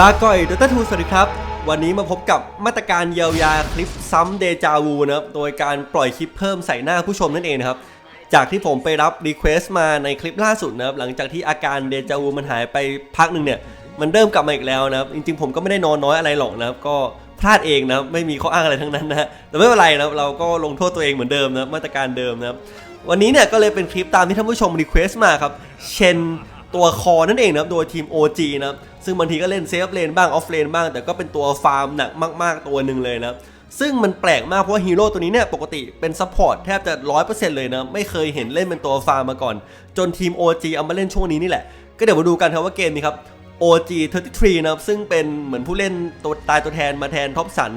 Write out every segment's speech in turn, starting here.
ลาก่อยดรทูสวัสดีครับ วันนี้มาพบกับมาตรการเยียวยาคลิปซ้ำเดจาวูนะครับโดยการปล่อยคลิปเพิ่มใส่หน้าผู้ชมนั่นเองนะครับ จากที่ผมไปรับรีเควสต์มาในคลิปล่าสุดนะครับหลังจากที่อาการเดจาวูมันหายไปพักหนึ่งเนี่ย มันเริ่มกลับมาอีกแล้วนะครับ จริงๆผมก็ไม่ได้นอนน้อยอะไรหรอกนะครับ ก็พลาดเองนะครับไม่มีข้ออ้างอะไรทั้งนั้นนะแต่ไม่เป็นไรนะครับเราก็ลงโทษตัวเองเหมือนเดิมนะมาตรการเดิมนะครับวันนี้เนี่ยก็เลยเป็นคลิปตามที่ท่านผู้ชมรีเควสต์มาครับเชนตัวคอนั่นเองนะครับโดยทีม OG นะครับ ซึ่งบางทีก็เล่นเซฟเลนบ้างออฟเลนบ้าง แต่ก็เป็นตัวฟาร์มหนักมากๆตัวหนึ่งเลยนะซึ่งมันแปลกมากเพราะว่าฮีโร่ตัวนี้เนี่ยปกติเป็นซัพพอร์ตแทบจะ 100%เลยนะ ไม่เคยเห็นเล่นเป็นตัวฟาร์มมาก่อน จนทีม OG เอามาเล่นช่วงนี้นี่แหละ ก็เดี๋ยวมาดูกันครับว่าเกมนี้ครับ OG 33นะครับซึ่งเป็นเหมือนผู้เล่นตัวตายตัวแทนมาแทนท็อปสัน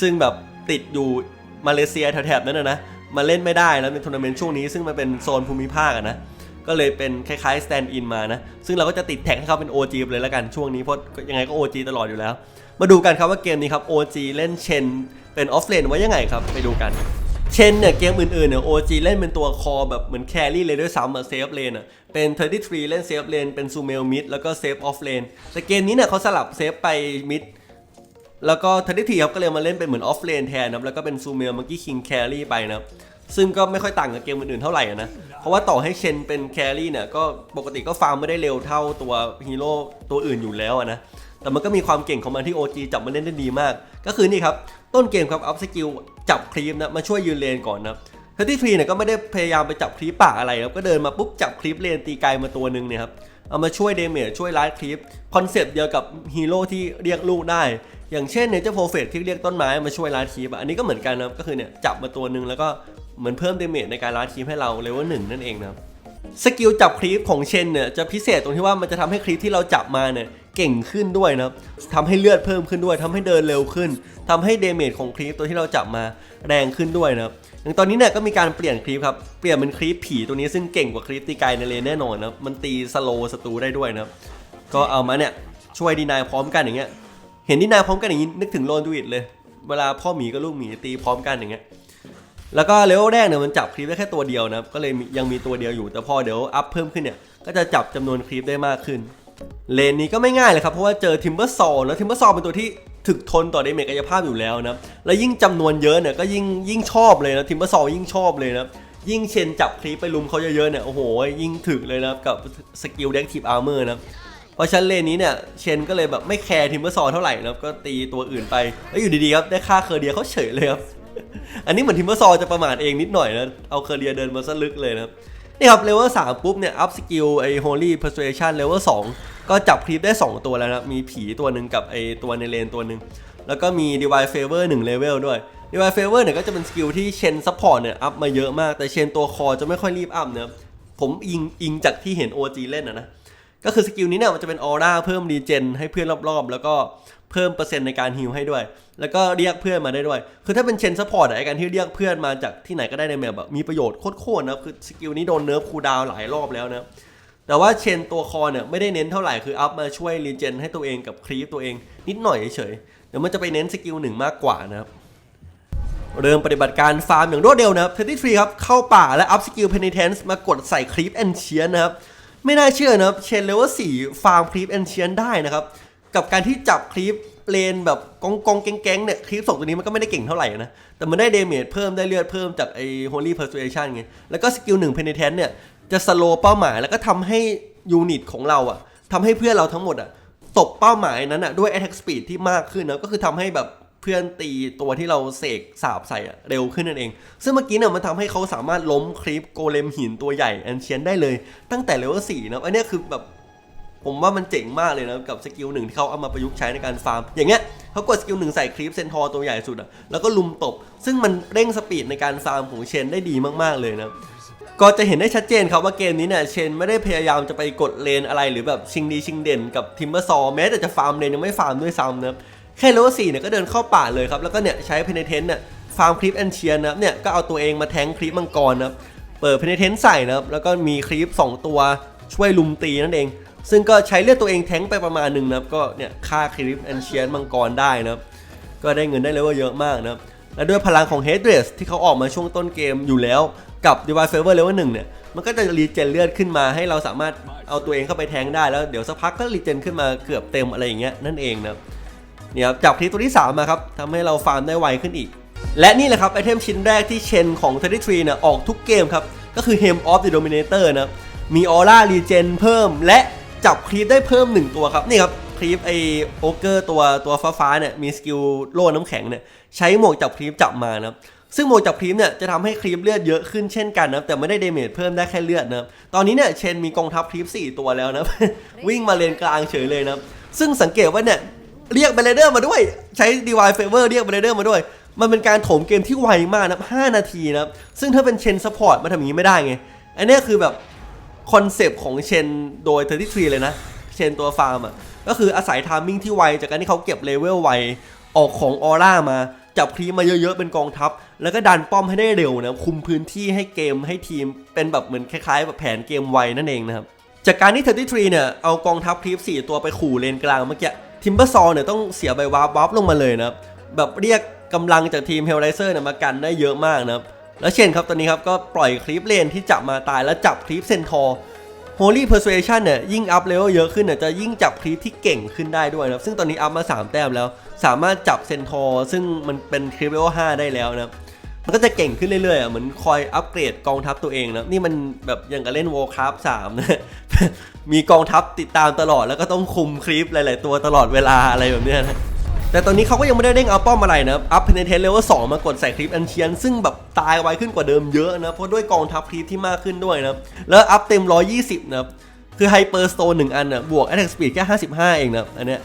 ซึ่งแบบติดอยู่มาเลเซียแถบๆนั้นนะนะมาเล่นไม่ได้แล้วในทัวร์นาเมนต์ช่วงนี้ซึ่งมันเป็นโซนภูมิภาคนะ ก็เลยเป็นคล้ายๆ stand in มานะ ซึ่งเราก็จะติดแท็กให้เขาเป็น OG ไปเลยแล้วกันช่วงนี้เพราะยังไงก็ OG ตลอดอยู่แล้ว มาดูกันครับว่าเกมนี้ครับ OG เล่นเชนเป็นออฟเลนไว้ยังไงครับไปดูกันเชนเนี่ยเกมอื่นๆเนี่ย OG เล่นเป็นตัวคอแบบเหมือนแครี่เลยด้วยซ้ำอะเซฟเลนอะเป็น 33 เล่นเซฟเลนเป็นซูเมลมิดแล้วก็เซฟออฟเลนแต่เกมนี้เนี่ยเขาสลับเซฟไปมิดแล้วก็ทันทีครับก็เลยมาเล่นเป็นเหมือนออฟเลนแทนนะแล้วก็เป็นซูเมลมังกี้คิงแครี่ไปนะซึ่งก็ไม่ค่อยต่างกับเกมอื่นๆเท่าไหร่นะ เพราะว่าต่อให้เชนเป็นแครี่เนี่ยก็ปกติก็ฟาร์มไม่ได้เร็วเท่าตัวฮีโร่ตัวอื่นอยู่แล้วนะแต่มันก็มีความเก่งของมันที่ OG จับมาเล่นได้ดีมาก ก็คือนี่ครับ ต้นเกมครับอัพสกิลจับครีปนะมาช่วยยืนเลนก่อนนะเทอร์ตี้ฟรีเนี่ยก็ไม่ได้พยายามไปจับครีปป่าอะไรครับก็เดินมาปุ๊บจับครีปเลนตีไกลมาตัวหนึ่งเนี่ยครับเอามาช่วยเดเมจช่วยไลฟ์คลิปคอนเซปต์เดียวกับฮีโร่ที่เรียกลูกได้ อย่างเช่นเนเจอร์โปรเฟตที่เรียกต้นไม้มาช่วยไลฟ์คลิปอันนี้ก็เหมือนกันนะครับก็คือเนี่ยจับมาตัวหนึ่งแล้วก็ เหมือนเพิ่มเดเมจในการลฟ์คลิปให้เราเลเวลหนึ่งนั่นเองนะครับสกิลจับคลิปของเชนเนี่ยจะพิเศษตรงที่ว่ามันจะทำให้คลิปที่เราจับมาเนี่ยเก่งขึ้นด้วยนะครับทำให้เลือดเพิ่มขึ้นด้วยทำให้เดินเร็วขึ้นทำให้เดเมจของคลิปตัวที่เราจับมาแรงขึ้นด้วยนะครับอย่างตอนนี้เนี่ยก็มีการเปลี่ยนคลิปครับ เปลี่ยนเป็นคลิปผีตัวนี้ซึ่งเก่งกว่าคลิปตีไกลในเลนแน่นอนนะมันตีสโลว์ศัตรูได้ด้วยนะครับก็เอามาเนี่ยช่วยดีนายพร้อมกันอย่างเงี้ย เห็นดีนายพร้อมกันอย่างนี้นึกถึงโลนดูอิดเลย เวลาพ่อหมีกับลูกหมีตีพร้อมกันอย่างเงี้ย แล้วก็เลเวลแรกเนี่ยมันจับคลิปได้แค่ตัวเดียวนะครับก็เลยยังมีตัวเดียวอยู่แต่พอเดี๋ยวอัพเพิ่มขึ้นเนี่ยก็จะจับจำนวนคลิปได้มากขึ้น เลนนี้ก็ไม่ง่ายเลยครับเพราะว่าเจอทิมเบอร์ซอลแล้วทิมเบอร์ซอลเป็นตัวที่ถึกทนต่อเดเมจกายภาพอยู่แล้วนะแล้วยิ่งจำนวนเยอะเนี่ยก็ยิ่งยิ่งชอบเลยนะทิมเบอร์ซอลยิ่งชอบเลยนะยิ่งเชนจับคลิปไปลุมเขาเยอะๆเนี่ยโอ้โหยิ่งถึกเลยนะกับสกิลเด็กทีฟอาร์เมอร์นะเพราะฉะนั้นเลนนี้เนี่ยเชนก็เลยแบบไม่แคร์ทิมเบอร์ซอลเท่าไหร่นะก็ตีตัวอื่นไปแล้วอยู่ดีๆครับได้ค่าเคอร์เดียเขาเฉยเลยครับ อันนี้เหมือนทิมเบอร์ซอจะประมาทเองนิดหน่อยนะ เอาเคเรียเดินมาซะลึกเลยนะครับ นี่ครับเลเวลสามปุ๊บเนี่ยอัพสกิลไอ้ Holy Persuasion เลเวลสองก็จับคลิปได้ 2 ตัวแล้วนะมีผีตัวหนึ่งกับไอ้ตัวในเลนตัวหนึ่งแล้วก็มี Divine Favor 1เลเวลด้วย Divine Favor เนี่ยก็จะเป็นสกิลที่เชนซัพพอร์ตเนี่ยอัพมาเยอะมาก แต่เชนตัวคอจะไม่ค่อยรีบอัพเนะครับผมอิงอิงจากที่เห็น OG เล่นนะนะ ก็คือสกิลนี้เนี่ยมันจะเป็นออร่าเพิ่มรีเจนให้เพื่อนรอบๆ แล้วก็ เพิ่มเปอร์เซ็นต์ในการฮิลให้ด้วย แล้วก็เรียกเพื่อนมาได้ด้วย คือถ้าเป็นเชนซัพพอร์ตไอ้การที่เรียกเพื่อนมาจากที่ไหนก็ได้ในแมปแบบมีประโยชน์โคตรๆนะคือสกิลนี้โดนเนิร์ฟคูดาวหลายรอบแล้วนะแต่ว่าเชนตัวคอเนี่ยไม่ได้เน้นเท่าไหร่คืออัพมาช่วยรีเจนให้ตัวเองกับครีปตัวเองนิดหน่อยเฉยๆเดี๋ยวมันจะไปเน้นสกิลหนึ่งมากกว่านะครับเริ่มปฏิบัติการฟาร์มอย่างรวดเร็วนะครับ33ครับเข้าป่าและอัพสกิลเพน t เทนส์มากดใส่คลิปแอนเชียนนะครับไม่น่าเชื่อนะครับเชนเลเวล4ฟาร์มคลิปแอนเชียนได้นะครับ กับการที่จับคลิปเลนแบบกองกองแก๊งๆเนี่ยคลิปสองตัวนี้มันก็ไม่ได้เก่งเท่าไหร่นะ แต่มันได้เดเมจเพิ่มได้เลือดเพิ่มจากไอ้ Holy Persuasion ไง แล้วก็สกิล1 Penetrance เนี่ย จะสโลเป้าหมายแล้วก็ทำให้ยูนิตของเราอะทำให้เพื่อนเราทั้งหมดอะตบเป้าหมายนั้นอะด้วย attack speed ที่มากขึ้นนะก็คือทำให้แบบเพื่อนตีตัวที่เราเสกสาบใส่อะเร็วขึ้นนั่นเอง ซึ่งเมื่อกี้เนี่ยมันทำให้เขาสามารถล้มคลิปโกเลมหินตัวใหญ่แอนเชียนได้เลย ตั้งแต่เลเวลสี่นะอันนี้คือแบบ ผมว่ามันเจ๋งมากเลยนะกับสกิลหนึ่งที่เขาเอามาประยุกต์ใช้ในการฟาร์ม อย่างเงี้ยเขากดสกิลหนึ่งใส่คลิปเซนทอร์ตัวใหญ่สุดอะแล้วก็ลุมตบ ซึ่งมันเร่งสปีดในการฟาร์มของเชนได้ดีมากๆเลยนะก็จะเห็นได้ชัดเจนครับว่าเกมนี้เนี่ยเชนไม่ได้พยายามจะไปกดเลนอะไรหรือแบบชิงดีชิงเด่นกับทิมเบอร์ซอแม้แต่จะฟาร์มเลนยังไม่ฟาร์มด้วยซ้ำนะแค่เลเวลสี่เนี่ยก็เดินเข้าป่าเลยครับแล้วก็เนี่ยใช้เพนเทนเนี่ยฟาร์มคลิปแอนเชียนนะเนี่ยก็เอาตัวเองมาแทงคลิปมังกรนะเปิดเพนเทนใส่นะแล้วก็มีคลิป2ตัวช่วยลุมตีนั่นเอง ซึ่งก็ใช้เลือดตัวเองแทงไปประมาณหนึ่งนะครับ ก็เนี่ยฆ่าคลิปแอนเชียนมังกรได้นะครับ ก็ได้เงินได้เลเวลเยอะมากนะครับ และด้วยพลังของ h e a d r e s s ที่เขาออกมาช่วงต้นเกมอยู่แล้วกับ Divine Favor Level 1เนี่ย มันก็จะรีเจนเลือดขึ้นมาให้เราสามารถเอาตัวเองเข้าไปแทงได้แล้วเดี๋ยวสักพักก็รีเจนขึ้นมาเกือบเต็มอะไรอย่างเงี้ยนั่นเองนะครับเนี่ยครับจับคลิปตัวที่ 3 มาครับทำให้เราฟาร์มได้ไวขึ้นอีก และนี่แหละครับไอเทมชิ้นแรกที่เชนของ33เนี่ยออกทุกเกมครับก็คือ Hem of the Dominator นะมีออร่ารีเจนเพิ่มและ จับคลิปได้เพิ่ม 1 ตัวครับนี่ครับคลิปไอโอเกอร์ตัวตัวฟ้าๆเนี่ยมีสกิลโล่น้ำแข็งเนี่ยใช้หมวกจับคลิปจับมานะครับซึ่งโหมจับครีมเนี่ยจะทำให้ครีมเลือดเยอะขึ้นเช่นกันนะแต่ไม่ได้เดเมจเพิ่มได้แค่เลือดนะตอนนี้เนี่ยเชนมีกองทัพครีม4ตัวแล้วนะวิ่งมาเลนกลางเฉยเลยนะซึ่งสังเกตว่าเนี่ยเรียกเบลเดอร์มาด้วย ใช้ดีวายเฟเวอร์เรียกเบลเดอร์มาด้วย มันเป็นการโถมเกมที่ไวมากนะ5นาทีนะซึ่งถ้าเป็นเชนซัพพอร์ตมันทำอย่างนี้ไม่ได้ไงอันนี้คือแบบ คอนเซปต์ของเชนโดย 33 เลยนะ เชนตัวฟาร์มอะ ก็คืออาศัยทามมิ่งที่ไว จากการที่เขาเก็บเลเวลไว ออกของออร่ามา จับครีมมาเยอะๆ เป็นกองทัพ แล้วก็ดันป้อมให้ได้เร็วนะ คุมพื้นที่ให้เกมให้ทีม เป็นแบบเหมือนคล้ายๆแบบแผนเกมไวนั่นเองนะครับ จากการที่ 33 เนี่ย เอากองทัพครีป4ตัวไปขู่เลนกลางเมื่อกี้ ทิมเบอร์ซอเนี่ยต้องเสียใบวาร์ปวับลงมาเลยนะ แบบเรียกกำลังจากทีมเฮลไ i เซอร์เนี่ยมากันได้เยอะมากนะครับ แล้วเชนครับตอนนี้ครับก็ปล่อยคลิปเลนที่จับมาตายแล้วจับคลิปเซนทอร์ Holy Persuasion เนี่ยยิ่งอัพเลเวลเยอะขึ้นเนี่ยจะยิ่งจับคลิปที่เก่งขึ้นได้ด้วยนะครับ ซึ่งตอนนี้อัพมา 3 แต้มแล้ว สามารถจับเซนทอร์ซึ่งมันเป็นคลิปเลเวล5ได้แล้วนะมันก็จะเก่งขึ้นเรื่อยๆอะเหมือนคอยอัปเกรดกองทัพตัวเองนะนี่มันแบบอย่างกับเล่น Warcraft 3นะมีกองทัพติดตามตลอดแล้วก็ต้องคุมคลิปหลาย ๆ ตัวตลอดเวลาอะไรแบบเนี้ยนะ แต่ตอนนี้เขาก็ยังไม่ได้เด้งอัพป้อมอะไรนะอัพเพนเทนเลเวลสองมากดใส่คลิปอันเชียน ซึ่งแบบตายไวขึ้นกว่าเดิมเยอะนะเพราะด้วยกองทัพคลิปที่มากขึ้นด้วยนะแล้วอัพเต็ม 120นะคือไฮเปอร์สโตนหนึ่งอันนะบวก Attack Speed แค่55 เองนะอันเนี้ย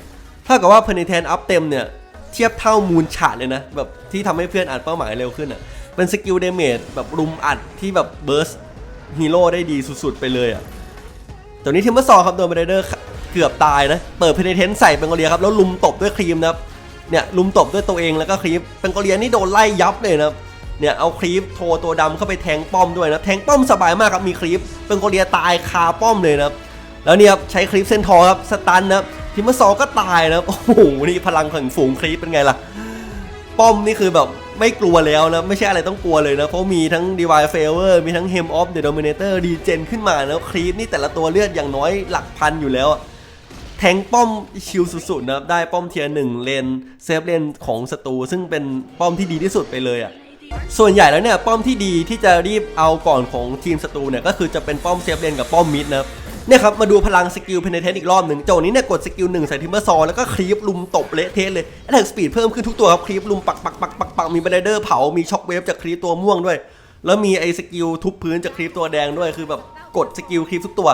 ถ้ากับว่าเพนเทนอัพเต็มเนี่ยเทียบเท่ามูลฉาดเลยนะแบบที่ทำให้เพื่อนอัดเป้าหมายเร็วขึ้นอะเป็นสกิลเดเมจแบบรุมอัดที่แบบเบิร์สฮีโร่ได้ดีสุดๆไปเลยอะตัวนี้ทิมเบอร์ซอครับโดนเบรเดอร์เกือบตายนะ เปิดเพนเทนใส่เป็นโกเลียครับ แล้วลุมตบด้วยครีมนะครับ เนี่ยลุมตบด้วยตัวเองแล้วก็ครีปเป็นโกเลียนี่โดนไล่ยับเลยนะเนี่ยเอาครีปโทรตัวดำเข้าไปแทงป้อมด้วยนะแทงป้อมสบายมากครับมีครีปเป็นโกเลียตายคาป้อมเลยนะแล้วเนี่ยใช้ครีปเซนทอครับสตันนะทิมเมอร์ซอก็ตายนะโอ้โหนี่พลังแห่งฝูงครีปเป็นไงล่ะ ป้อมนี่คือแบบไม่กลัวแล้วนะไม่ใช่อะไรต้องกลัวเลยนะเพราะมีทั้ง Divine Favor มีทั้ง Hem of the Dominator ดีเจนขึ้นมาแล้วครีปนี่แต่ละตัวเลือดอย่างน้อยหลักพันอยู่แล้ว แทงป้อมชิลสุดๆนะครับได้ป้อมเทียร์หนึ่งเลนเซฟเลนของศัตรูซึ่งเป็นป้อมที่ดีที่สุดไปเลยอะส่วนใหญ่แล้วเนี่ยป้อมที่ดีที่จะรีบเอาก่อนของทีมศัตรูเนี่ยก็คือจะเป็นป้อมเซฟเลนกับป้อมมิดนะครับเนี่ยครับมาดูพลังสกิลเพนเทนอีกรอบหนึ่งโจนี้เนี่ยกดสกิลหนึ่งใส่ทิมเบอร์ซอแล้วก็คลีปลุมตบเละเทะเลยแอตแทกสปีดเพิ่มขึ้นทุกตัวครับคลีปลุมปักปักปักปักปักมีบันไดเดอร์เผา มีช็อคเวฟจากคลีปตัวม่วงด้วย แล้วมีไอ้สกิลทุบพื้นจากคลีปตัวแดงด้วยคือแบบกดสกิลคลีปทุกตัว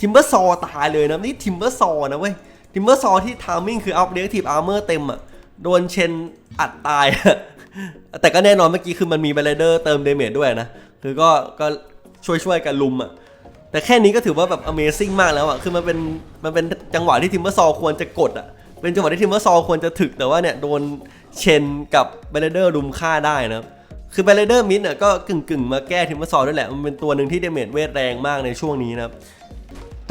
ทิมเบอร์ซอตายเลยนะนี่ทิมเบอร์ซอนะเว้ยทิมเบอร์ซอที่ทามมิ่งคืออัพเดททีฟอาร์เมอร์เต็มอะโดนเชนอัดตาย แต่ก็แน่นอนเมื่อกี้คือมันมีเบันไดเดอร์เติมเดเมจด้วยนะ คือก็ก็ช่วยช่วยกันลุมอะแต่แค่นี้ก็ถือว่าแบบ Amazing มากแล้วอะคือมันเป็นมันเป็นจังหวะที่ทิมเบอร์ซอควรจะกดอะเป็นจังหวะที่ทิมเบอร์ซอควรจะถึกแต่ว่าเนี่ยโดนเชนกับเบลเดอร์รุมฆ่าได้นะคือเบลเดอร์มิดเนี่ยก็กึ่งกึ่งๆ มาแก้ทิมเบอร์ซอด้วยแหละมันเป็นตัวหนึ่งที่เดเมจเวทแรงมากในช่วงนี้นะครับ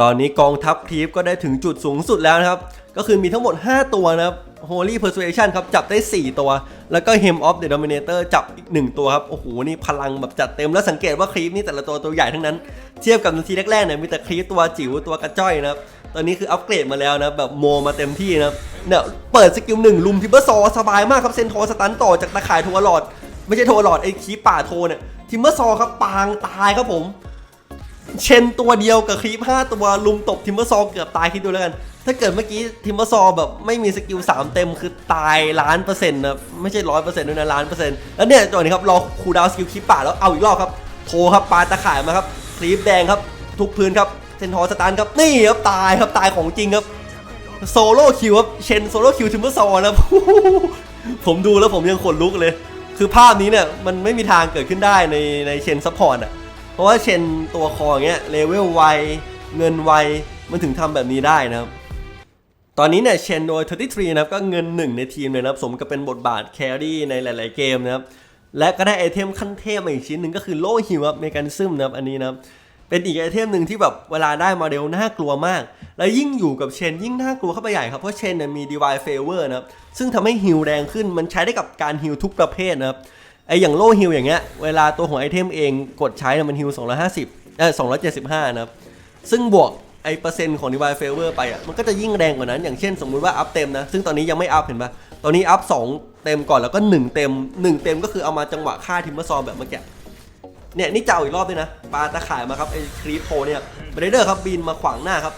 ตอนนี้กองทัพครีปก็ได้ถึงจุดสูงสุดแล้วนะครับ ก็คือมีทั้งหมด 5 ตัวนะครับ Holy Persuasion ครับ จับได้ 4 ตัว แล้วก็ Hem of the Dominator จับอีก 1 ตัวครับ โอ้โห นี่พลังแบบจัดเต็มแล้วสังเกตว่าครีปนี่แต่ละตัวตัวใหญ่ทั้งนั้น เทียบกับนาทีแรกๆเนี่ยมีแต่ครีปตัวจิ๋วตัวกระจ้อยนะครับ ตอนนี้คืออัปเกรดมาแล้วนะแบบโมมาเต็มที่นะครับเนี่ยเปิดสกิลหนึ่งลุมทิเปอร์ซอสบายมากครับเซนโทสตันต่อจากตะข่ายโทวลอด ไม่ใช่โทวลอดไอ้คีปป่าโทเนี่ยทิมเปอร์ซอครับปางตายครับผม เชนตัวเดียวกับครีป5ตัวลุมตบทิมเบอร์ซอเกือบตายคิดดูแล้วกัน ถ้าเกิดเมื่อกี้ทิมเบอร์ซอแบบไม่มีสกิล3 เต็มคือตายล้านเปอร์เซ็นต์นะไม่ใช่ร้อยเปอร์เซ็นต์ด้วยนะล้านเปอร์เซ็นต์แล้วเนี่ยจังหวะนี้ครับรอคูดาวสกิลคลิปป่าแล้วเอาอีกรอบครับโทรครับปาตะข่ายมาครับคลิปแดงครับทุกพื้นครับเซนทอร์สตาร์ครับนี่ครับตายครับตายของจริงครับโซโล่คิวครับเชนโซโล่คิวทิมเบอร์ซอนะผมดูแล้วผมยังขนลุกเลย คือภาพนี้เนี่ยมันไม่มีทางเกิดขึ้นได้ในในเชนซัพพอร์ตอะ ราะว่าเชนตัวคออย่างเงี้ยเลเวลไวเงินไวมันถึงทำแบบนี้ได้นะครับ ตอนนี้เนี่ยเชนโดย 33 นะครับก็เงินหนึ่งในทีมเลยนะครับ สมกับเป็นบทบาทแครี่ในหลาย ๆ เกมนะครับ และก็ได้ไอเทมขั้นเทพมาอีกชิ้นหนึ่งก็คือโล่ฮิวับเมกานิซึมนะครับอันนี้นะครับเป็นอีกไอเทมหนึ่งที่แบบเวลาได้มาเดลน่ากลัวมาก แล้วยิ่งอยู่กับเชนยิ่งน่ากลัวเข้าไปใหญ่ครับ เพราะเชนเนี่ยมี Divine Favor นะครับ ซึ่งทำให้ฮิลแรงขึ้นมันใช้ได้กับการฮิลทุกประเภทนะครับ ไออย่างโล่ฮิลอย่างเงี้ยเวลาตัวของไอเทมเองกดใช้เนี่ยมันฮิล250เออ275 นะครับ ซึ่งบวกไอเปอร์เซ็นต์ของ Divine Favor ไปอะมันก็จะยิ่งแรงกว่านั้น อย่างเช่นสมมุติว่าอัพเต็มนะ ซึ่งตอนนี้ยังไม่อัพเห็นปะตอนนี้อัพ2เต็มก่อนแล้วก็ 1 เต็ม 1 เต็มก็คือเอามาจังหวะฆ่าทิมเมอร์ซอมแบบเมื่อกี้เนี่ยนี่เจ้าอีกรอบด้วยนะปาตะข่ายมาครับไอครีปโพเนี่ยเบรเดอร์ครับบินมาขวางหน้าครับ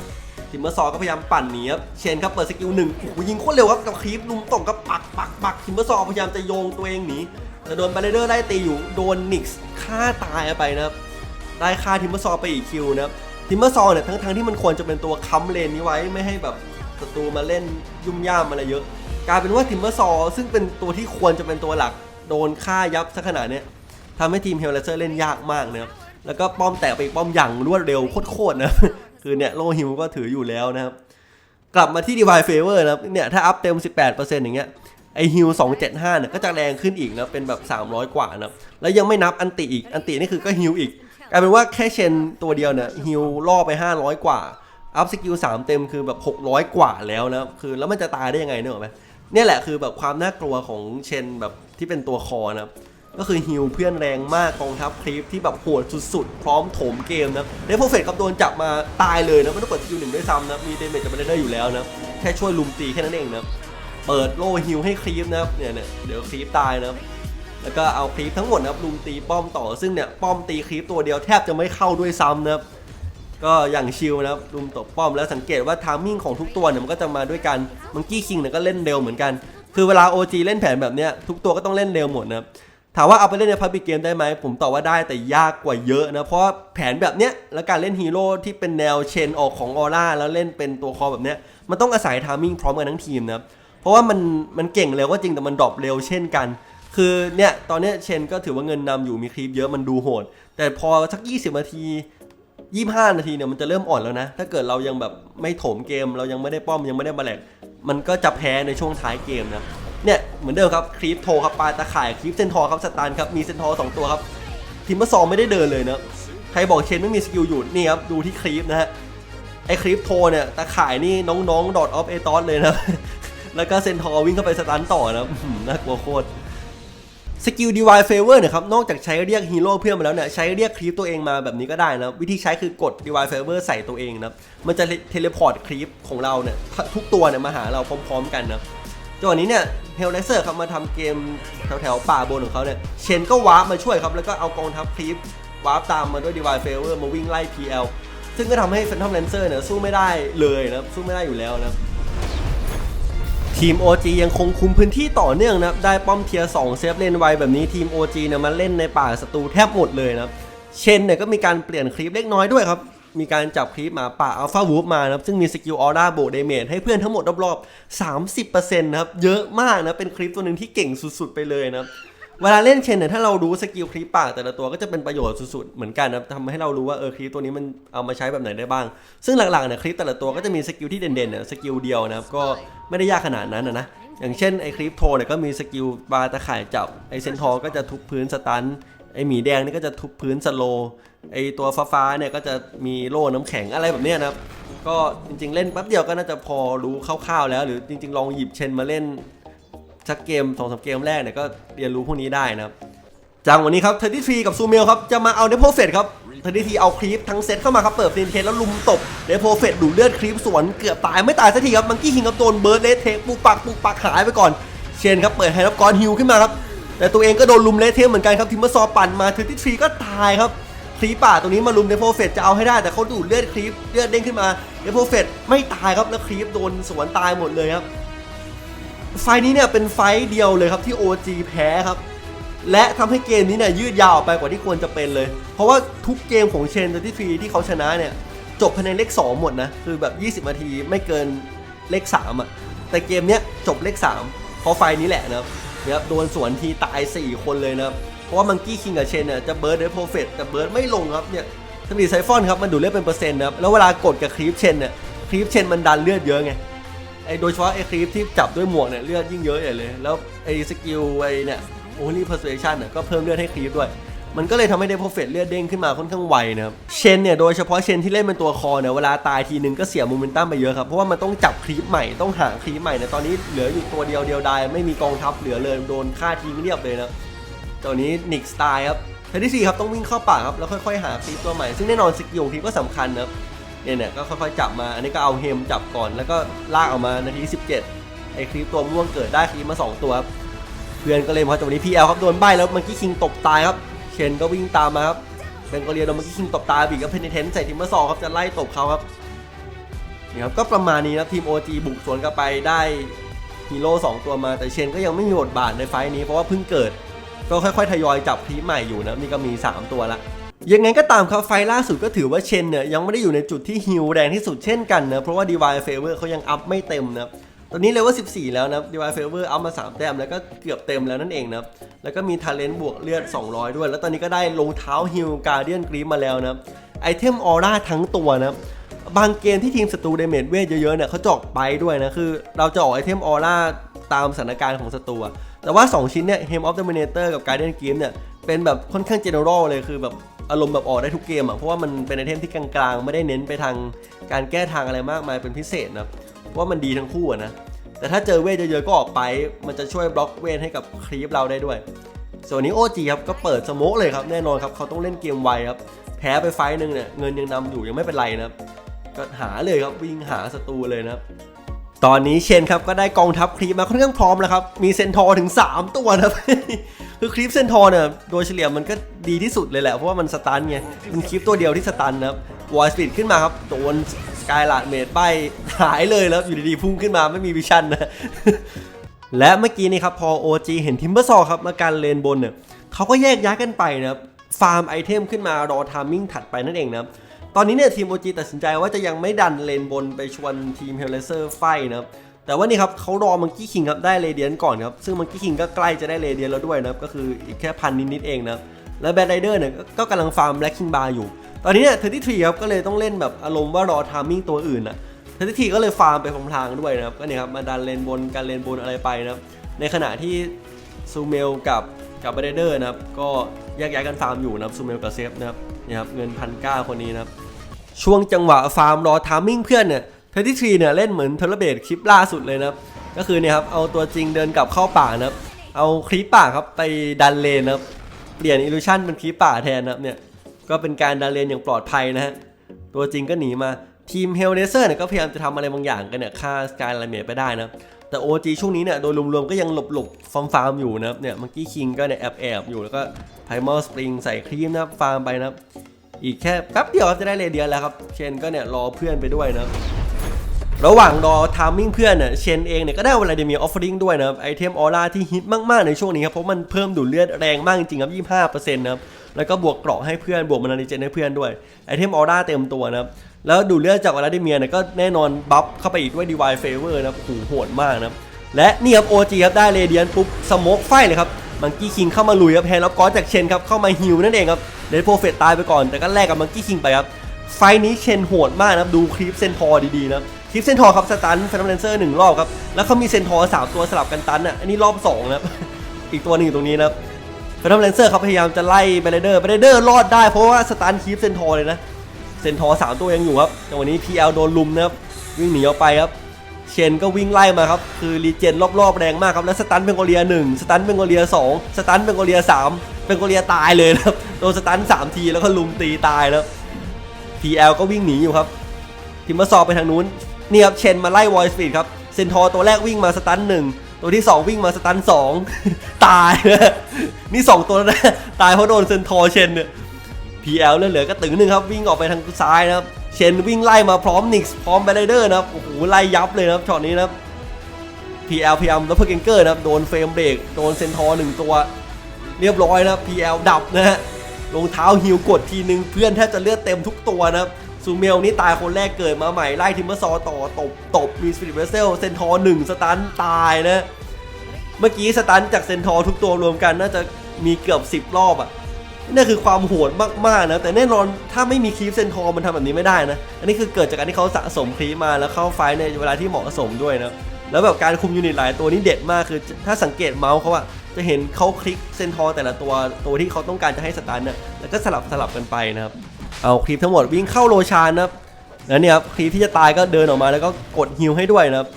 ทิมเมอร์ซอก็พยายามปั่นหนีครับเชนครับเปิดสกิลหนึ่งโอ้โหยิงโคตรเร็วครับกับครีปลุมตกกับปักปักปักทิมเมอร์ซอพยายามจะโยงตัวเองหนี แต่โดนเบรเดอร์ไล่ตีอยู่โดนนิกส์ฆ่าตายไปนะครับได้ฆ่าทิมเมอร์ซอไปอีกคิวนะครับทิมเมอร์ซอเนี่ยทั้งทั้งที่มันควรจะเป็นตัวค้ำเลนนี้ไว้ไม่ให้แบบศัตรูมาเล่นยุ่มย่ามอะไรเยอะ กลายเป็นว่าทิมเมอร์ซอซึ่งเป็นตัวที่ควรจะเป็นตัวหลัก โดนฆ่ายับซะขนาดเนี้ยทำให้ทีมเฮลเลเซอร์เล่นยากมากนะครับแล้วก็ป้อมแตกไปอีกป้อมอย่างรวดเร็วโคตรๆนะคือเนี่ยโลฮิวก็ถืออยู่แล้วนะครับกลับมาที่ Divine Favor นะครับเนี่ยถ้าอัพเต็ม 18%อย่างเงี้ย ไอฮิว275เจ็ดห้าเนี่ยก็จะแรงขึ้นอีกนะเป็นแบบ 300 กว่านะแล้วยังไม่นับอันติอีกอันตินี่คือก็ฮิวอีกกลายเป็นว่าแค่เชนตัวเดียวเนี่ยฮิวล่อไป 500 กว่าอัพสกิล3เต็มคือแบบ 600 กว่าแล้วนะคือแล้วมันจะตายได้ยังไงเนี่ยหรอกไหมเนี่ยแหละคือแบบความน่ากลัวของเชนแบบที่เป็นตัวคอนะครับก็คือฮิวเพื่อนแรงมากกองทัพคลิปที่แบบโหดสุดๆ พร้อมโถมเกมนะเดฟโฟเฟตครับโดนจับมาตายเลยนะไม่ต้องกดสกิลหนึ่งด้วยซ้ำนะมีเดเมจจากบันเดอร์อยู่แล้วนะแค่ช่วยลุมตีแค่นั้นเองนะ เปิดโล่ฮิวให้คลิปนะครับเนี่ยเนี่ยเดี๋ยวคลิปตายนะครับแล้วก็เอาคลิปทั้งหมดนะครับลุมตีป้อมต่อซึ่งเนี่ยป้อมตีคลิปตัวเดียวแทบจะไม่เข้าด้วยซ้ำนะครับก็อย่างชิลนะครับลุมตบป้อมแล้วสังเกตว่าทามมิ่งของทุกตัวเนี่ยมันก็จะมาด้วยกันมังกี้คิงเนี่ยก็เล่นเร็วเหมือนกัน คือเวลา OG เล่นแผนแบบเนี้ยทุกตัวก็ต้องเล่นเร็วหมดนะครับถามว่าเอาไปเล่นในพับบิเกมได้ไหมผมตอบว่าได้แต่ยากกว่าเยอะนะเพราะแผนแบบเนี้ยแล้วการเล่นฮีโร่ที่เป็นแนวเชนออกของออร่าแล้วเล่นเป็นตัวคอแบบเนี้ยมันต้องอาศัยทามมิ่งพร้อมกันทั้งทีมนะครับ เพราะว่ามันมันเก่งเร็วก็จริงแต่มันดรอปเร็วเช่นกัน คือเนี่ยตอนเนี้ยเชนก็ถือว่าเงินนำอยู่มีคลิปเยอะมันดูโหด แต่พอสัก 20 นาที 25 นาทีเนี่ยมันจะเริ่มอ่อนแล้วนะ ถ้าเกิดเรายังแบบไม่โถมเกม เรายังไม่ได้ป้อมยังไม่ได้มาแลกมันก็จะแพ้ในช่วงท้ายเกมนะเนี่ยเหมือนเดิมครับคลิปโทรครับปลาตะข่ายคลิปเซนทอร์ครับสตาร์ครับมีเซนทอร์สองตัวครับทีมเมอร์ซอไม่ได้เดินเลยนะใครบอกเชนไม่มีสกิลอยู่นี่ครับดูที่คลิปนะฮะไอคลิปโทรเนี่ยตะข่ายนี่น้องๆดอทออฟเอตอสเลยนะ แล้วก็เซนทอวิ่งเข้าไปสตันต่อนะน่ากลัวโคตรสกิล Divine Favor เนี่ยครับนอกจากใช้เรียกฮีโร่เพื่อนมาแล้วเนี่ยใช้เรียกคลิปตัวเองมาแบบนี้ก็ได้นะวิธีใช้คือกด Divine Favor ใส่ตัวเองนะมันจะเทเลพอร์ตคลิปของเราเนี่ยทุกตัวเนี่ยมาหาเราพร้อมๆกันนะจังหวะนี้เนี่ยเฮลไลเซอร์ครับมาทำเกมแถวๆป่าบนของเขาเนี่ยเชนก็วาร์ปมาช่วยครับแล้วก็เอากองทัพคลิปวาร์ปตามมาด้วย Divine Favor มาวิ่งไล่ PL ซึ่งก็ทำให้ Phantom Lancer เนี่ยสู้ไม่ได้เลยนะสู้ไม่ได้อยู่แล้วนะ ทีม OG ยังคงคุมพื้นที่ต่อเนื่องนะครับ ได้ป้อมเทียร์2เซฟเลนไวแบบนี้ทีม OG เนี่ยมาเล่นในป่าศัตรูแทบหมดเลยนะครับ เชนเนี่ยก็มีการเปลี่ยนคลิปเล็กน้อยด้วยครับ มีการจับคลิปหมาป่าอัลฟาวูฟมานะครับ ซึ่งมีสกิลออร่าโบเดเมจให้เพื่อนทั้งหมดรอบๆ 30%นะครับ เยอะมากนะ เป็นคลิปตัวหนึ่งที่เก่งสุดๆไปเลยนะครับ เวลาเล่นเชนเนี่ยถ้าเรารู้สกิลคลิปป่าแต่ละตัวก็จะเป็นประโยชน์สุดๆเหมือนกันนะครับทำให้เรารู้ว่าเออคลิปตัวนี้มันเอามาใช้แบบไหนได้บ้าง ซึ่งหลักๆเนี่ยคลิปแต่ละตัวก็จะมีสกิลที่เด่นๆเนี่ยสกิลเดียวนะครับก็ไม่ได้ยากขนาดนั้นนะนะอย่างเช่นไอ้คลิปโทเนี่ยก็มีสกิลบาตะข่ายจับไอ้เซนทอร์ก็จะทุบพื้นสตันไอ้หมีแดงนี่ก็จะทุบพื้นสโลว์ไอ้ตัวฟ้าๆเนี่ยก็จะมีโล่น้ำแข็งอะไรแบบเนี้ยนะครับก็จริงๆเล่นแป๊บเดียวก็น่าจะพอรู้คร่าวๆแล้ว หรือจริง ๆ ลองหยิบเชนมาเล่น สักเกมสองสามเกมแรกเนี่ยก็เรียนรู้พวกนี้ได้นะครับจังวันนี้ครับเทอร์ตี้ทรีกับซูเมลครับจะมาเอาเดโพเฟตครับเทอร์ตี้ทรีเอาคลิปทั้งเซตเข้ามาครับเปิดฟรีเทสแล้วลุมตบเดโพเฟตดูดเลือดคลิปสวนเกือบตายไม่ตายสักทีครับมังกี้ฮิงกับโดนเบิร์ดเลสเทคปุกปักปุกปักหายไปก่อน เชนครับเปิดไฮรับกอนฮิวขึ้นมาครับแต่ตัวเองก็โดนลุมเลสเทคเหมือนกันครับทิมเมอร์ซอปั่นมาเทอร์ตี้ทรีก็ตายครับคลิปป่าตรงนี้มาลุมเดโพเฟตจะเอาให้ได้แต่เขาดูดเลือดคลิปเลือดเด้งขึ้นมาเดโพเฟตไม่ตายครับแล้วคลิปโดนสวนตายหมดเลยครับ ไฟนี้เนี่ยเป็นไฟเดียวเลยครับที่ OG แพ้ครับ และทำให้เกมนี้เนี่ยยืดยาวออกไปกว่าที่ควรจะเป็นเลย เพราะว่าทุกเกมของเชนที่ฟรีที่เขาชนะเนี่ยจบภายในเลข 2 หมดนะ คือแบบ 20นาทีไม่เกินเลข 3 อะ แต่เกมเนี้ยจบเลข 3 เพราะไฟนี้แหละนะครับนะครับโดนสวนทีตาย 4 คนเลยนะครับเพราะว่ามังกี้คิงกับเชนเนี่ยจะเบิร์ดเดโปรเฟตแต่เบิร์ดไม่ลงครับเนี่ยสปีดไซฟอนครับมันดูเลือดเป็นเปอร์เซ็นต์นะครับแล้วเวลากดกับครีปเชนเนี่ยครีปเชนมันดันเลือดเยอะไง ไอโดยเฉพาะไอคลิปที่จับด้วยหมวกเนี่ยเลือดยิ่งเยอะใหญ่เลย แล้วไอสกิลไอเนี่ยโอลี่เพอร์ a ชันเนี่ยก็เพิ่มเลือดให้คลิปด้วย มันก็เลยทำให้เดโพเฟตเลือดเด้งขึ้นมาค่อนข้างไวนะครับเชนเนี่ยโดยเฉพาะเชนที่เล่นเป็นตัวคอเนี่ยเวลาตายทีนึงก็เสียโมเมนตัมไปเยอะครับเพราะว่ามันต้องจับคลิปใหม่ต้องหาคลิปใหม่นี่ยตอนนี้เหลืออยู่ตัวเดียวเดียวดายไม่มีกองทัพเหลือเลยโดนฆ่าทิ้งเรียบเลยนะตอนนี้นิกสไตล์ครับทางที่สี่ครับต้องวิ่งเข้าป่าครับแล้วค่อยๆหาคลิปตัวใหม่ซึ่งแน่นอนสกิลของคลิปก็สำคัญนะครับ เนี่ยเนี่ยก็ค่อยๆจับมา อันนี้ก็เอาเฮมจับก่อน แล้วก็ลากออกมานาที17 ไอ้คลิปตัวม่วงเกิดได้คลิปมาสองตัวครับ เพื่อนก็เลยพอจังหวะนี้พีเอลครับโดนใบแล้วมังกี้คิงตบตายครับ เชนก็วิ่งตามมาครับเป็นโกเลียโดนมังกี้คิงตบตายบีกก็เพนเทนใส่ทีมมาสองครับจะไล่ตบเขาครับนี่ครับก็ประมาณนี้นะทีม OG บุกสวนกลับไปได้ฮีโร่สองตัวมาแต่เชนก็ยังไม่มีบทบาทในไฟล์นี้เพราะว่าเพิ่งเกิด ก็ค่อยๆทยอยจับคลิปใหม่อยู่นะนี่ก็มี 3 ตัวละ ยังไงก็ตามครับไฟล่าสุดก็ถือว่าเชนเนี่ยยังไม่ได้อยู่ในจุดที่ฮิวแรงที่สุดเช่นกันนะเพราะว่า Divine Favor เขายังอัพไม่เต็มนะตอนนี้เลเวล14 แล้วนะ Divine Favor อัพมา 3 แต้มแล้วก็เกือบเต็มแล้วนั่นเองนะแล้วก็มี Talent บวกเลือด 200 ด้วย แล้วตอนนี้ก็ได้รองเท้าฮิวการเดียนกรีมมาแล้วนะไอเทมออร่าทั้งตัวนะบางเกมที่ทีมศัตรูเดเมจเวทเยอะๆเนี่ยเขาจอกไปด้วยนะคือ เราจะออกไอเทมออร่าตามสถานการณ์ของศัตรูอะแต่ว่า 2 ชิ้นเนี่ย Hem of Dominator กับ Guardian Gleam เนี่ยเป็นแบบค่อนข้าง general เลยคือแบบ อารมณ์แบบออกได้ทุกเกมอะเพราะว่ามันเป็นไอเทมที่กลางๆ ไม่ได้เน้นไปทางการแก้ทางอะไรมากมายเป็นพิเศษนะเพราะว่ามันดีทั้งคู่อะนะแต่ถ้าเจอเวทเยอะๆก็ออกไป มันจะช่วยบล็อกเวทให้กับครีปเราได้ด้วย ส่วนนี้โอจีครับก็เปิดสโมกเลยครับแน่นอนครับเขาต้องเล่นเกมไวครับแพ้ไปไฟหนึ่งเนี่ยเงินยังนำอยู่ยังไม่เป็นไรนะครับก็หาเลยครับวิ่งหาศัตรูเลยนะครับ ตอนนี้เชนครับก็ได้กองทัพครีปมาค่อนข้างพร้อมแล้วครับ มีเซนทอร์ถึง 3 ตัวนะครับ คือคลิปเซนทอร์เนี่ยโดยเฉลี่ยมันก็ดีที่สุดเลยแหละ เพราะว่ามันสตันไงมันคลิปตัวเดียวที่สตันนะครับวอยสปีดขึ้นมาครับโดนสกายลาดเมดใบหายเลยแล้วอยู่ดีๆพุ่งขึ้นมาไม่มีวิชั่นนะ และเมื่อกี้นี่ครับพอ OG เห็นทิมเบอร์ซอครับมาการเลนบนเนี่ยเขาก็แยกย้ายกันไปนะครับฟาร์มไอเทมขึ้นมารอทามมิ่งถัดไปนั่นเองนะครับ ตอนนี้เนี่ยทีม OG ตัดสินใจว่าจะยังไม่ดันเลนบนไปชวนทีมเฮลเลเซอร์ไฟนะครับแต่ว่านี่ครับเขารอมังกี้คิงครับได้เรเดียนก่อนครับซึ่งมังกี้คิงก็ใกล้จะได้เรเดียนแล้วด้วยนะครับก็คืออีกแค่พันนิดๆเองนะครับแล้วแบดไรเดอร์เนี่ยก็กำลังฟาร์มแบล็กคิงบาร์อยู่ ตอนนี้เนี่ยเทอร์ที่ทรีครับก็เลยต้องเล่นแบบอารมณ์ว่ารอทามมิ่งตัวอื่นอะเทอร์ที่ทรีก็เลยฟาร์มไปพลางๆด้วยนะครับก็เนี่ยครับมาดันเลนบนการเลนบนอะไรไปนะครับในขณะที่ซูเมลกับกับแบดไรเดอร์นะครับก็แยกย้ายกันฟาร์มอยู่นะครับซูเมลกับเซฟนะครับเนี่ยครับเงินพันเก้าคนนี้นะครับ ช่วงจังหวะฟาร์มรอทามมิ่งเพื่อนเนี่ยเทอร์ที่ทรีเนี่ยเล่นเหมือนเทเลเบตคลิปล่าสุดเลยนะครับ ก็คือเนี่ยครับเอาตัวจริงเดินกลับเข้าป่านะครับ เอาคลิปป่าครับไปดันเลนนะครับ เปลี่ยนอิลูชันเป็นคลิปป่าแทนนะครับเนี่ย ก็เป็นการดันเลนอย่างปลอดภัยนะฮะ ตัวจริงก็หนีมาทีมเฮลเนเซอร์เนี่ยก็พยายามจะทำอะไรบางอย่างกันเนี่ยฆ่าสกายไลเมไปได้นะแต่ OG ช่วงนี้เนี่ยโดยรวมๆก็ยังหลบๆฟาร์มฟาร์มอยู่นะครับเนี่ยเมื่อกี้คิงก็เนี่ยแอบแอบๆอยู่แล้วก็ไพมอลสปริงใส่ครีมนะครับฟาร์มไปนะครับ อีกแค่แป๊บเดียวครับจะได้เรเดียนแล้วครับเชนก็เนี่ยรอเพื่อนไปด้วยนะระหว่างรอทามมิ่งเพื่อนเนี่ยเชนเองเนี่ยก็ได้เวลาดิเมีออฟฟอริงด้วยนะครับไอเทมออร่าที่ฮิตมากๆในช่วงนี้ครับเพราะมันเพิ่มดูดเลือดแรงมากจริงๆครับ 25%นะครับแล้วก็บวกเกราะให้เพื่อนบวกมานาริเจนให้เพื่อนด้วยไอเทมออร่าเต็มตัวนะครับแล้วดูดเลือดจากวลาดิเมียเนี่ยก็แน่นอนบัฟเข้าไปอีกด้วยดีวายเฟเวอร์นะครับโหโหดมากนะครับ และนี่ครับโอจีครับได้เรเดียนปุ๊บสโมกไฟเลยครับมังกี้คิงเข้ามาลุยครับแฮนด์แล้วก็จากเชนครับเข้ามาฮิวนั่นเองครับเดนโปรเฟตตายไปก่อนแต่ก็แลกกับมังกี้คิงไปครับไฟนี้เชนโหดมากนะครับดูคลิปเซนทอร์ดีๆนะครับคลิปเซนทอร์ครับสตันแฟนตาเลนเซอร์หนึ่งรอบครับแล้วเขามีเซนทอร์สามตัวสลับกันตันอะอันนี้รอบสองนะครับอีกตัวหนึ่งอยู่ตรงนี้นะครับแฟนตาเลนเซอร์เขาพยายามจะไล่เบรเดอร์เบรเดอร์รอดได้เพราะว่าสตันคลิปเซนทอร์เลยนะเซนทอร์สามตัวยังอยู่ครับแต่วันนี้ PL โดนลุมนะครับวิ่งหนีออกไปครับ เชนก็วิ่งไล่มาครับ คือรีเจนรอบๆแรงมากครับ แล้วสตันเป็นโกเลียหนึ่งสตันเป็นโกเลียสองสตันเป็นโกเลียสามเป็นโกเลียตายเลยครับโดนสตันสามทีแล้วก็ลุมตีตายแล้ว PL ก็วิ่งหนีอยู่ครับทีมมาสอบไปทางนู้นนี่ครับเชนมาไล่วอยสปีดครับเซนทอร์ตัวแรกวิ่งมาสตันหนึ่งตัวที่ 2 วิ่งมาสตันสองตายนะนี่ 2 ตัวแล้วนะตายเพราะโดนเซนทอร์เชนเนี่ย PL เหลือๆก็ตึงหนึ่งครับวิ่งออกไปทางซ้ายนะครับ เชนวิ่งไล่มาพร้อมนิกส์พร้อมแบรเดอร์นะครับโอ้โหไล่ยับเลยนะครับช็อตนี้นะครับ PL พยายามแล้วเพอร์เกนเกอร์นะครับโดนเฟรมเบรกโดนเซนทอร์หนึ่งตัว เรียบร้อยนะครับ PL ดับนะฮะรองเท้าฮิวกดทีนึงเพื่อนแทบจะเลือดเต็มทุกตัวนะครับซูเมลนี่ตายคนแรกเกิดมาใหม่ไล่ทิมเบอร์ซอต่อตบตบมีสปิริตเวสเซลเซนทอร์หนึ่งสตันตายนะ เมื่อกี้สตันจากเซนทอร์ทุกตัวรวมกันน่าจะมีเกือบ 10 รอบอะ่ะ นี่คือความโหดมากๆนะแต่แน่นอนถ้าไม่มีคลิปเซนทอร์มันทำแบบนี้ไม่ได้นะ อันนี้คือเกิดจากการที่เขาสะสมคลิปมาแล้วเข้าไฟในเวลาที่เหมาะสมด้วยนะแล้วแบบการคุมยูนิตหลายตัวนี่เด็ดมากคือ ถ้าสังเกตเมาส์เขาอะจะเห็นเขาคลิกเซนทอร์แต่ละตัวตัวที่เขาต้องการจะให้สตันน่ะแล้วก็สลับสลับกันไปนะครับเอาคลิปทั้งหมดวิ่งเข้าโลชานนะครับแล้วเนี่ยครับคลิปที่จะตายก็เดินออกมาแล้วก็กดฮิลให้ด้วยนะครับ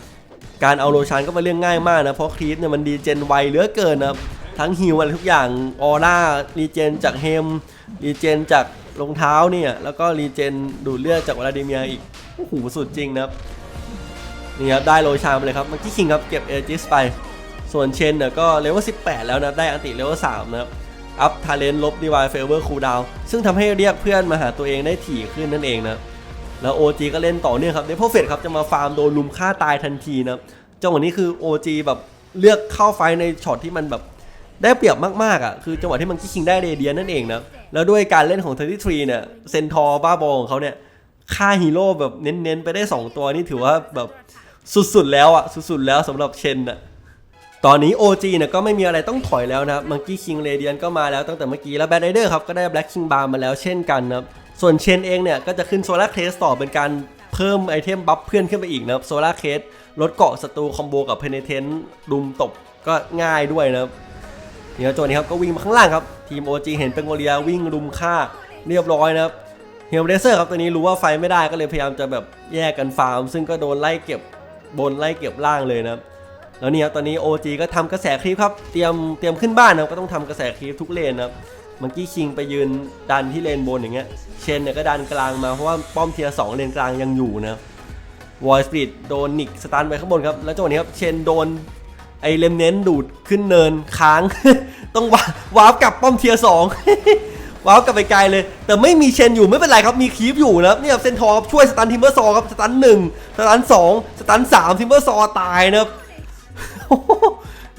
การเอาโลชานก็เป็นเรื่องง่ายมากนะเพราะคลิปเนี่ยมันดีเจนไวเหลือเกินนะครับ ทั้งฮิวอะไรทุกอย่างออร่ารีเจนจากเฮมรีเจนจากรองเท้าเนี่ยแล้วก็รีเจนดูดเลือดจากวลาดิเมียอีกโอ้โหสุดจริงนะครับนี่ครับได้โรชาไปเลยครับเมื่อกี้คิงครับเก็บเอจิสไป ส่วนเชนเนี่ยก็เลเวล18 แล้วนะได้อันติเลเวล3นะครับอัพทาเลนลบดีวายเฟเวอร์คูลดาวซึ่งทำให้เรียกเพื่อนมาหาตัวเองได้ถี่ขึ้นนั่นเองนะแล้ว OG ก็เล่นต่อเนื่องครับเดฟโฟเฟตครับจะมาฟาร์มโดนลุมฆ่าตายทันทีนะจังหวะนี้คือ OG แบบเลือกเข้าไฟในช็อตที่มันแบบ ได้เปรียบมากๆอะคือจังหวะที่มันกี้คิงได้เรเดียนนั่นเองนะแล้วด้วยการเล่นของ33เนี่ยเซนทอร์บ้าบอของเขาเนี่ยฆ่าฮีโร่แบบเน้นๆไปได้ 2 ตัวนี่ถือว่าแบบสุดๆแล้วอะสุดๆแล้วสำหรับเชนอะตอนนี้ OG เนี่ยก็ไม่มีอะไรต้องถอยแล้วนะครับมังกี้คิงเรเดียนก็มาแล้วตั้งแต่เมื่อกี้แล้วแบดไรเดอร์ครับก็ได้แบล็กคิงบาร์มาแล้วเช่นกันนะครับส่วนเชนเองเนี่ยก็จะขึ้นโซลาร์เคสต่อเป็นการเพิ่มไอเทมบัฟเพื่อนขึ้นไปอีกนะครับโซลาร์เคสลดเกาะศัตรูคอมโบกับเพเนเทนรุมตบก็ง่ายด้วยนะครับ เนี่ยโจนี้ครับก็วิ่งมาข้างล่างครับทีม OG เห็นเป็นโกเลียวิ่งรุมฆ่าเรียบร้อยนะครับเฮลเดเซอร์ครับตัวนี้รู้ว่าไฟไม่ได้ก็เลยพยายามจะแบบแยกกันฟาร์ม ซึ่งก็โดนไล่เก็บบนไล่เก็บล่างเลยนะครับแล้วเนี่ยตอนนี้ OG ก็ทำกระแสคลิปครับเตรียมเตรียมขึ้นบ้านนะก็ต้องทำกระแสคลิปทุกเลนนะครับมังกี้คิงไปยืนดันที่เลนบนอย่างเงี้ยเชนเนี่ยก็ดันกลางมาเพราะว่าป้อมเทียร์สองเลนกลางยังอยู่นะวอยสปีดโดนนิกสตันไปข้างบนครับแล้วจังหวะนี้ครับเชนโดน ไอเลมเน้นดูดขึ้นเนินค้าง ต้องวาวาร์ปกลับป้อมเทียร์สองว้าวกลับไปไกลเลย แต่ไม่มีเชนอยู่ไม่เป็นไรครับมีคีฟอยู่นะครับเนี่ยเซนทอร์ช่วยสตันทิมเบอร์ซอครับสตันหนึ่งสตันสองสตันสามทิมเบอร์ซอตายนะครับ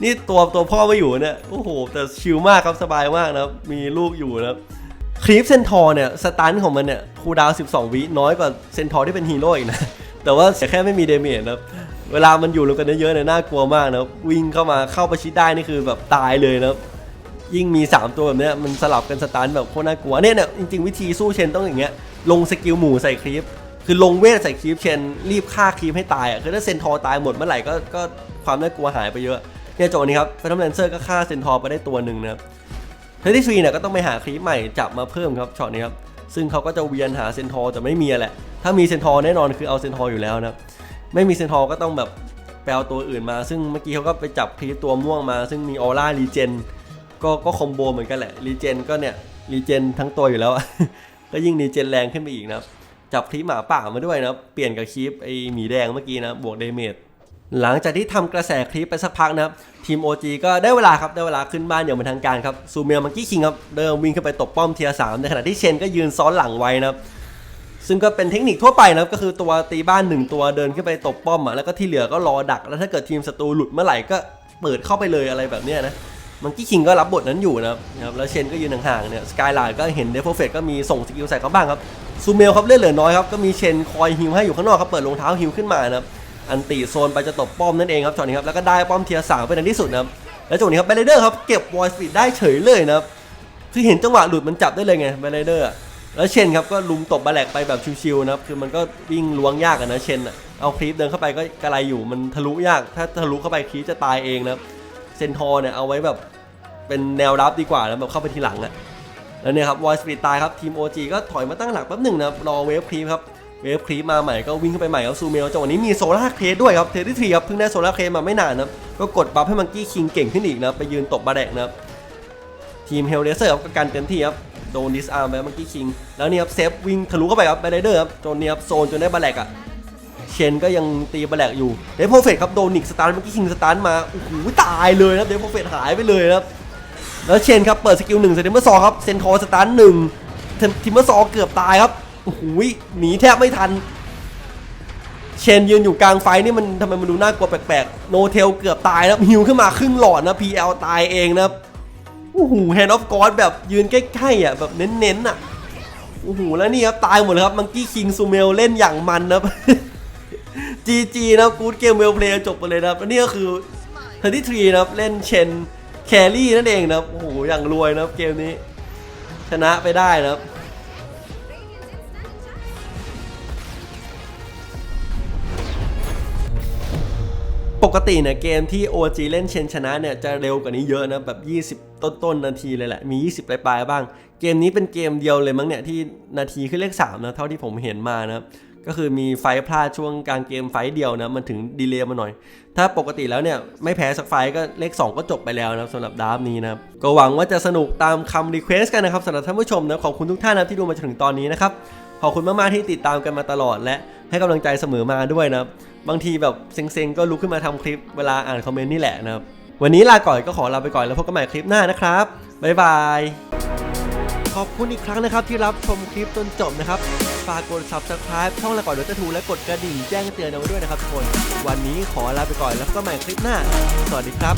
นี่ตัวตัวพ่อไม่อยู่เนี่ยโอ้โหแต่ชิลมากครับสบายมากนะครับมีลูกอยู่นะครับคลีฟเซนทอร์เนี่ยสตันของมันเนี่ยคูดาว 12 วิน้อยกว่าเซนทอร์ที่เป็นฮีโร่อีกนะแต่ว่าแค่ไม่มีเดเมจนะครับ เวลามันอยู่รวมกันเยอะๆเนี่ยน่ากลัวมากนะวิ่งเข้ามาเข้าประชิดได้นี่คือแบบตายเลยนะยิ่งมี 3 ตัวแบบเนี้ยมันสลับกันสตันแบบโคตรน่ากลัวเนี่ยเนี่ยจริงๆวิธีสู้เชนต้องอย่างเงี้ยลงสกิลหมู่ใส่คลิป คือลงเวทใส่คลิปเชนรีบฆ่าคลิปให้ตายอะคือถ้าเซนทอร์ตายหมดเมื่อไหร่ก็ก็ความน่ากลัวหายไปเยอะเนี่ยโจนี้ครับแฟนทอมแลนเซอร์ก็ฆ่าเซนทอร์ไปได้ตัวหนึ่งนะครับเทอร์ที่ทรีเนี่ยก็ต้องไปหาคลิปใหม่จับมาเพิ่มครับช็อตนี้ครับซึ่งเขาก็จะเวียนหาเซนทอร์แต่ไม่มีแหละถ้ามีเซนทอแน่นอนคือเอาเซนทออยู่แล้วนะครับ ไม่มีเซนทอร์ก็ต้องแบบแปลตัวอื่นมา ซึ่งเมื่อกี้เขาก็ไปจับคลิปตัวม่วงมา ซึ่งมีออร่ารีเจนก็ก็คอมโบเหมือนกันแหละรีเจนก็เนี่ยรีเจนทั้งตัวอยู่แล้ว ก็ยิ่งรีเจนแรงขึ้นไปอีกนะครับ จับคลิปหมาป่ามาด้วยนะเปลี่ยนกับคลิปไอหมีแดงเมื่อกี้นะบวกเดเมจหลังจากที่ทำกระแสคลิปไปสักพักนะครับทีม OG ก็ได้เวลาครับได้เวลาขึ้นบ้านอย่างเป็นทางการครับซูเมลมังกี้คิงครับเดินวิ่งขึ้นไปตบป้อมเทียร์สามในขณะที่เชนก็ยืนซ้อนหลังไว้นะครับ ซึ่งก็เป็นเทคนิคทั่วไปนะครับก็คือตัวตีบ้านหนึ่งตัวเดินขึ้นไปตบป้อมอะแล้วก็ที่เหลือก็รอดัก แล้วถ้าเกิดทีมศัตรูหลุดเมื่อไหร่ก็เปิดเข้าไปเลยอะไรแบบเนี้ยนะมังกี้คิงก็รับบทนั้นอยู่นะครับแล้วเชนก็ยืนห่างๆเนี่ยสกายไลน์ก็เห็นเดฟโฟเฟตก็มีส่งสกิลใส่เขาบ้างครับซูเมลครับเลือดเหลือน้อยครับก็มีเชนคอยฮิวให้อยู่ข้างนอกครับเปิดรองเท้าฮิวขึ้นมานะครับอันตีโซนไปจะตบป้อมนั่นเองครับช็อตนี้ครับแล้วก็ได้ป้อมเทียร์สามไปในที่สุดนะครับแล้วจังหวะนี้ครับเบลเดอร์ครับเก็บวอยสปีดได้เฉยเลยนะครับคือเห็นจังหวะหลุดมันจับได้เลยไงเบลเดอร์ แล้วเชนครับก็ลุมตบบาแลกไปแบบชิวๆนะครับคือมันก็วิ่งล้วงยากอะนะเชนอะเอาครีปเดินเข้าไปก็กระไรอยู่มันทะลุยาก ถ้าทะลุเข้าไปครีปจะตายเองนะครับเซนทอร์เนี่ยเอาไว้แบบเป็นแนวรับดีกว่าแล้วแบบเข้าไปทีหลังอะแล้วเนี่ยครับวอยสปีดตายครับทีม OG ก็ถอยมาตั้งหลักแป๊บหนึ่งนะรอเวฟครีปครับเวฟครีปมาใหม่ก็วิ่งเข้าไปใหม่ครับซูเมลจังหวะนี้มีโซล่าเคสด้วยครับเทที่ทีครับเพิ่งได้โซล่าเคสมาไม่นานนะก็กดบัฟให้มังกี้คิงเก่งขึ้นอีกนะไปยืนตบบาแดกนะทีมเฮลเดเซอร์ครับก็กันเต็มที่ครับ ดนดิสอาร์มไปเมังกี้คิง แล้วเนี่ยครับเซฟวิ่งทะลุเข้าไปครับไปไรเดอร์ครับจนเนี่ยครับโซนจนได้บาแลกอะเชนก็ยังตีบาแลกอยู่เดฟโพเฟตครับโดนนิกสตาร์เมังกี้คิงสตาร์มาโอ้โหตายเลยนะครับเดฟโพเฟตหายไปเลยครับแล้วเชนครับเปิดสกิลหนึ่งเซนติเมอร์ซอครับเซนทอสตาร์หนึ่งทิมเมอร์ซอเกือบตายครับโอ้โหหนีแทบไม่ทันเชนยืนอยู่กลางไฟนี่มันทำไมมันดูน่ากลัวแปลกๆ โนเทลเกือบตายนะฮิวขึ้นมาครึ่งหลอดนะ PL ตายเองนะครับ โอ้โหแฮนด์ออฟกอดแบบยืนใกล้ๆอะแบบเน้นๆอะโอ้โหแล้วนี่ครับตายหมดเลยครับมังกี้คิงซูเมลเล่นอย่างมันนะครับ GG นะกูดเกมเวลเพลย์จบไปเลยนะครับแล้วนี่ก็คือเทอร์ที่ทรีนะครับเล่นเชนแครี่นั่นเองนะครับโอ้โหอย่างรวยนะครับเกมนี้ ชนะไปได้นะครับปกติเนี่ยเกมที่ OG เล่นเชนชนะเนี่ยจะเร็วกว่านี้เยอะนะแบบ20 ต้นๆนาทีเลยแหละ มี 20ปลายๆบ้าง เกมนี้เป็นเกมเดียวเลยมั้งเนี่ยที่นาทีขึ้นเลข3นะเท่าที่ผมเห็นมานะก็คือมีไฟพลาดช่วงกลางเกมไฟเดียวนะมันถึงดีเลย์มาหน่อย ถ้าปกติแล้วเนี่ยไม่แพ้สักไฟก็เลข 2 ก็จบไปแล้วนะสำหรับดาร์ฟนี้นะก็หวังว่าจะสนุกตามคำรีเควสกันนะครับสำหรับท่านผู้ชมนะขอบคุณทุกท่านนะที่ดูมาจนถึงตอนนี้นะครับขอบคุณมากๆที่ติดตามกันมาตลอดและให้กำลังใจเสมอมาด้วยนะบบางทีแบบเซ็งๆก็ลุกขึ้นมาทำคลิปเวลาอ่านคอมเมนต์นี่แหละนะครับ วันนี้ลาก่อนก็ขอลาไปก่อนแล้วพบกันใหม่คลิปหน้านะครับ บ๊ายบาย ขอบคุณอีกครั้งนะครับที่รับชมคลิปจนจบนะครับ ฝากกด subscribe ช่องละก่อนเดี๋ยจะทูและกดกระดิ่งแจ้งเตือนเอาไว้ด้วยนะครับทุกคน วันนี้ขอลาไปก่อนแล้วพบกันใหม่คลิปหน้า สวัสดีครับ